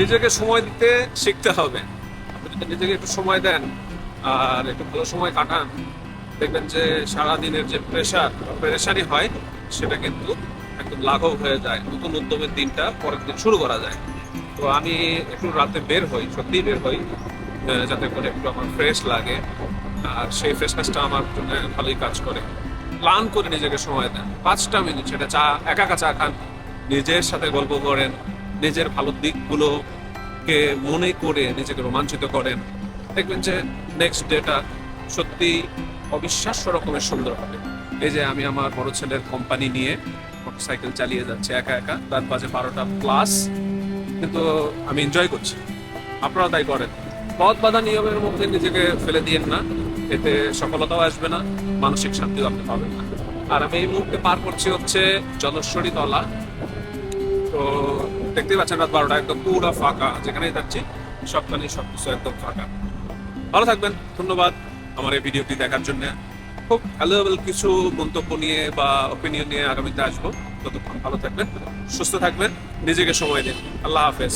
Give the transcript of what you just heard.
নিজেকে সময় দিতে শিখতে হবে। আপনি যদি নিজেকে একটু সময় দেন আর একটু ভালো সময় কাটান, দেখবেন যে সারাদিনের যে প্রেশার প্রেশারই হয়, সেটা কিন্তু একদম লাঘব হয়ে যায়। নতুন উদ্যমের দিনটা পরের দিন শুরু করা যায়। তো আমি একটু রাতে বের হই, সত্যিই বের হই যাতে করে একটু আমার ফ্রেশ লাগে। আর সেই ফ্রেশনেসটা আমার জন্য ভালোই কাজ করে। প্ল্যান করে নিজেকে সময় দেন। পাঁচটা মিনিট সেটা চা, একা একা চা খান, নিজের সাথে গল্প করেন নিজের ভালো দিকগুলোকে মনে করে নিজেকে রোমাঞ্চিত করেন। দেখবেন যে নেক্সট ডেটা সত্যি অবিশ্বাস্য রকমের সুন্দর হবে। এই যে আমি আমার বড় ছেলের কোম্পানি নিয়ে মোটরসাইকেল চালিয়ে যাচ্ছি একা একা, রাত বাজে বারোটা প্লাস কিন্তু আমি এনজয় করছি। আপনারা তাই করেন। পথ বাধা নিয়মের মধ্যে নিজেকে ফেলে দিয়েন না। এতে সফলতাও আসবে না, মানসিক শান্তিও আপনি পাবেন না। আর আমি এই মুহূর্তে পার করছি হচ্ছে জলস্বরী তলা তো দেখতেই পাচ্ছেন রাত বারোটা, একদম পুরো ফাঁকা, যেখানেই যাচ্ছি সবখানে সবকিছু একদম ফাঁকা। ভালো থাকবেন, ধন্যবাদ আমার এই ভিডিওটি দেখার জন্য। খুব ভ্যালুয়েবল কিছু মন্তব্য নিয়ে বা ওপিনিয়ন নিয়ে আগামীতে আসব। ততক্ষণ ভালো থাকবেন, সুস্থ থাকবেন, নিজেকে সময় দিন। আল্লাহ হাফেজ।